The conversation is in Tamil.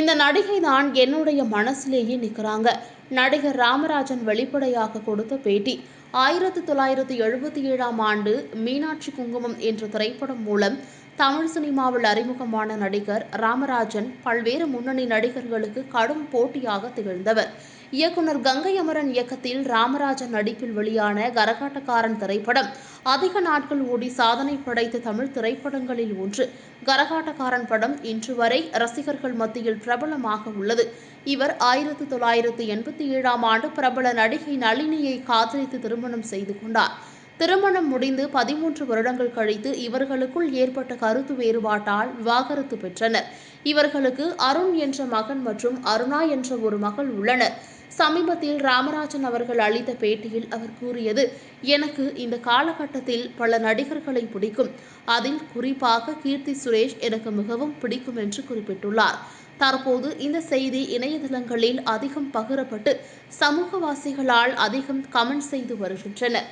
இந்த நடிகை தான் என்னுடைய மனசிலேயே நிற்கிறாங்க. நடிகர் ராமராஜன் வெளிப்படையாக கொடுத்த பேட்டி. ஆயிரத்தி தொள்ளாயிரத்தி எழுபத்தி ஏழாம் ஆண்டு மீனாட்சி குங்குமம் என்ற திரைப்படம் மூலம் தமிழ் சினிமாவில் அறிமுகமான நடிகர் ராமராஜன் பல்வேறு முன்னணி நடிகர்களுக்கு கடும் போட்டியாக திகழ்ந்தவர். இயக்குனர் கங்கை அமரன் இயக்கத்தில் ராமராஜன் நடிப்பில் வெளியான கரகாட்டக்காரன் திரைப்படம் அதிக நாட்கள் ஓடி சாதனை படைத்த தமிழ் திரைப்படங்களில் ஒன்று. கரகாட்டக்காரன் படம் இன்று வரை ரசிகர்கள் மத்தியில் பிரபலமாக உள்ளது. இவர் ஆயிரத்தி தொள்ளாயிரத்தி எண்பத்தி ஏழாம் ஆண்டு பிரபல நடிகை நளினியை காதலித்து திருமணம் செய்து கொண்டார். திருமணம் முடிந்து பதிமூன்று வருடங்கள் கழித்து இவர்களுக்குள் ஏற்பட்ட கருத்து வேறுபாட்டால் விவாகரத்து பெற்றனர். இவர்களுக்கு அருண் என்ற மகன் மற்றும் அருணா என்ற ஒரு மகள் உள்ளனர். சமீபத்தில் ராமராஜன் அவர்கள் அளித்த பேட்டியில் அவர் கூறியது எனக்கு இந்த காலகட்டத்தில் பல நடிகர்களை பிடிக்கும். அதில் குறிப்பாக கீர்த்தி சுரேஷ் எனக்கு மிகவும் பிடிக்கும் என்று குறிப்பிட்டுள்ளார். தற்போது இந்த செய்தி இணையதளங்களில் அதிகம் பகிரப்பட்டு சமூகவாசிகளால் அதிகம் கமெண்ட் செய்து வருகின்றனர்